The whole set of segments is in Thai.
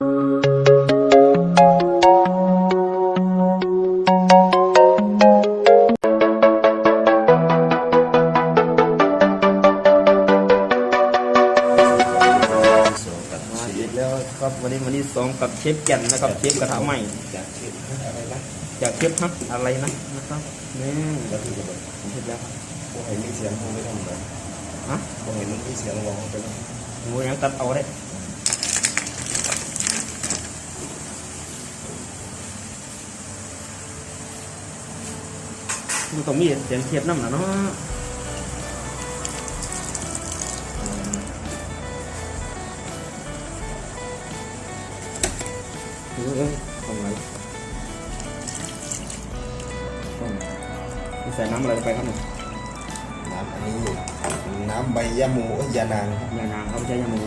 มาอีกแล้วครับวันนี้วันที่สองกับเชฟแก่นนะครับเชฟกระทะใหม่จากที่อะไรนะจากเชฟฮักอะไรนะนะครับนี่แล้วที่จะแบบผมเสร็จแล้วครับพวกเห็นมีเสียงคงไม่ทำเลยฮะพวกเห็นมีเสียงร้องไปแล้วหมูยังตัดเอาได้ มันต้องมีเสียงเทียบน้ำนะเนาะเออทำไรต้องใส่น้ำอะไรลงไปครับเนี่ยน้ำอันนี้น้ำใบยะหมูเอ้ยยานางครับยานางเขาไม่ใช่ยาหมู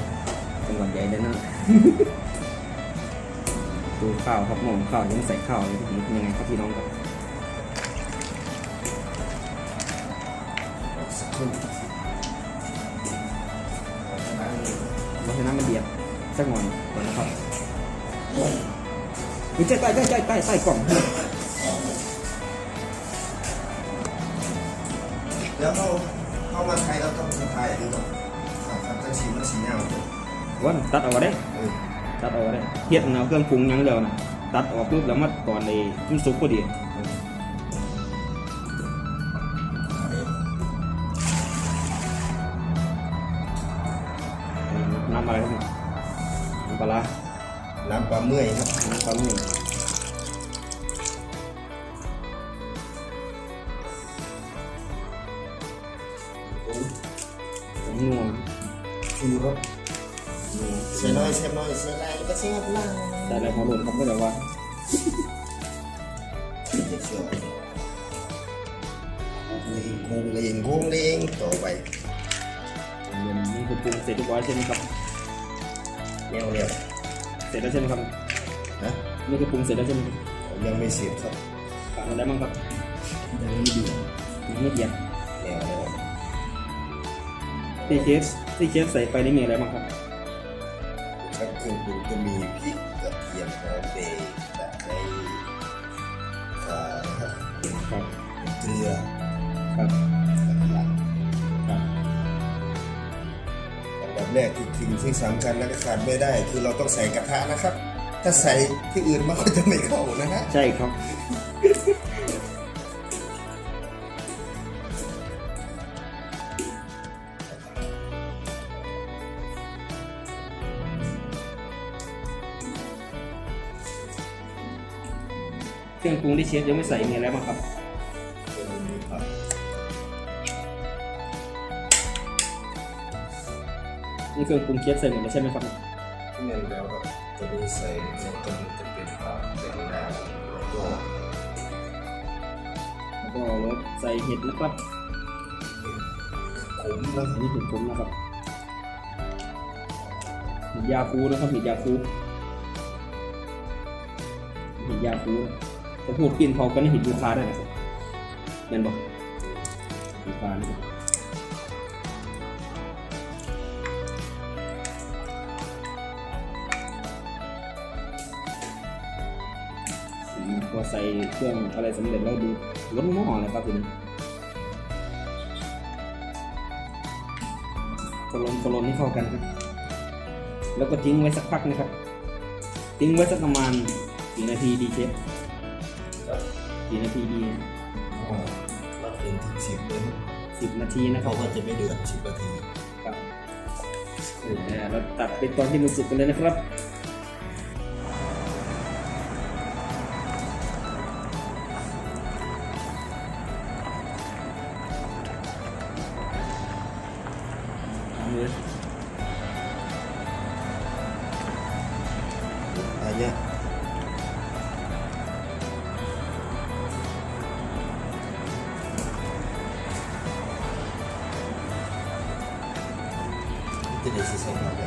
เป็นหวัดใหญ่เลยนะ ดูข้าวครับหมองข้าวยังใส่ข้าวเลยที่ยังไงครับพี่น้องครับ เพราะฉะนั้นมันเดียดสักหน่อยก่อนนะครับอุ้ยใต้ใต้ใต้ใต้ใต้ใต้กล่อง แล้วเขาเข้ามาไทยแล้วต้องสะพายหรือเปล่าครับครับจะสีมันสีเงาเลยวันตัดเอาได้เออตัดเอาได้เทียดเอาเครื่องปรุงอยังเดียวนะตัดออกปุ๊บแล้วมาก่อนเลยมันสุกพอดี มื่อยครับน้ำปลาหมึกผมงงชูรสเสียน้อยเสียน้อยเสียไรก็เสียบล่างแต่อะไรของหลุดครับก็แบบว่าเสียโคงเลงโคงเลงต่อไปเงินนี่คือปรุงเสร็จเรียบร้อยใช่ไหมครับแนวเรียบเสร็จแล้วใช่ไหมครับ นะนี่คือปรุงเสร็จแล้วใช่ไหมครับยังไม่เสร็จครับขาดอะไรบ้างครับยังไม่เดือดยังไม่เดือดแนวแล้วที่เชฟที่เชฟใส่ไปนี่มีอะไรบ้างครับครับเครื่องปรุงจะมีพริกกระเทียมหอมเบย์ตะไคร้ข่านะครับครับเกลือครับหลักครับอันดับแรกที่ทิ้งที่สำคัญและก็ขาดไม่ได้ คือเราต้องใส่กระทะนะครับ ถ้าใส่ที่อื่นมันก็จะไม่เข้านะฮะใช่ครับ เครื่องปรุงที่เชฟยังไม่ใส่มีอะไรบ้างครับ นี่เครื่องปรุงเชฟใส่หมดแล้วใช่ไหมครับ เงินแล้วครับ จะมีใส่ในต้นจะเป็นปลาเป็นดาวแล้วก็แล้วก็รสใส่เห็ดนะครับขมนะอันนี้เห็ดผมนะครับเห็ดยาคูนะครับเห็ดยาคูเห็ดยาคูจะพูดกินพอกันเห็ดยูคาได้นะครับเป็นบอกยูคานะครับ อืมพอใส่เครื่องอะไรสำเร็จแล้วดูล้นหม้อเลยครับทีนี้คนลนคนลนให้เข้ากันครับ แล้วก็ทิ้งไว้สักพักนะครับ ทิ้งไว้สักประมาณกี่นาทีดีเชฟกี่นาทีดีอ๋อเราเป็นถึงสิบเลยนะสิบนาทีนะคเพรับราะว่าจะไม่เดือดสิบนาทีครับอ่าเราตัดเป็นตอนที่มันสุกกันเลยนะครับ จะได้สิใส่เข้าไป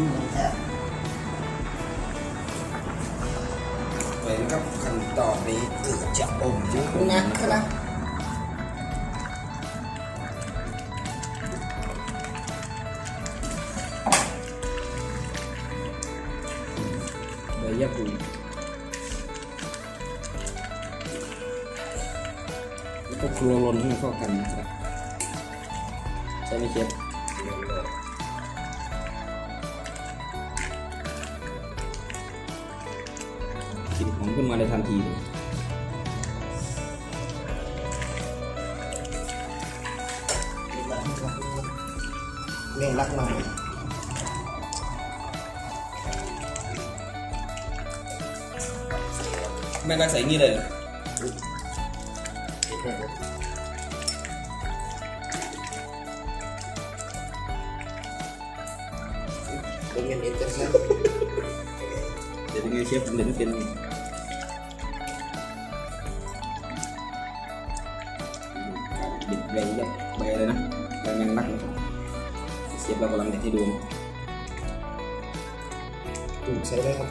อมแอบไปนะครับขั้นตอนนี้คือจะอมเยอะนะครับใบยะปูแล้วก็ครัวรนให้มันเข้ากันนะครับใช่ไหมเชฟ ขึ้นมาในทันทีเลยเร่งรักหน่อยแม่ก็ใส่งี้เลยเหรอเป็นเงินเอ็นเตอร์เซ็นเดี๋ยวยังไงเชฟผมเดี๋ยวต้องเป็น บิดใบยับใบอะไรนะใบแมงลักนะครับเชฟเรากำลังเด็ดให้ดูนะถูกใช้ได้ครับ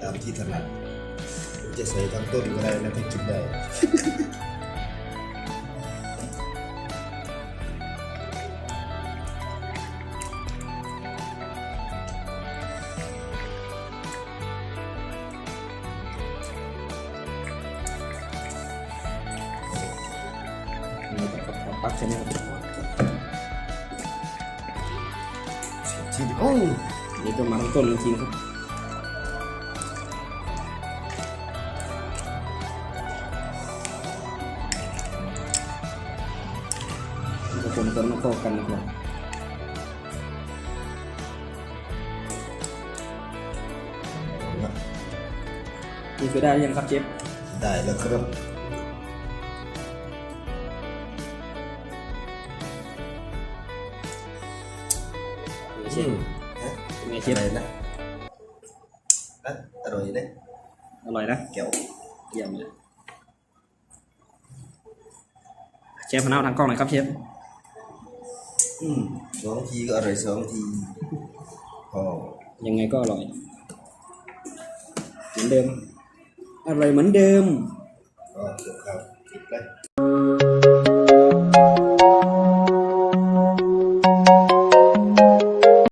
ตามที่ถนัดจะใส่ทั้งต้นก็ได้นะถ้งกินได้ กับกับปักใช่ไหมครับชิมโคือได้หรือยังครับเชฟได้แล้วครับเชฟฮะเป็นไงเชเชียฟอะไรนะนะอร่อยนะอร่อยนะแก้วเยี่ยมเลยเชฟพนักทางกล้องหน่อยครับเชฟอืมสองทีก็อร่อยสองทีพอยังไงก็อร่อยเหมือนเดิมอร่อยเหมือนเดิมก็เกือบครับปิดแล้ว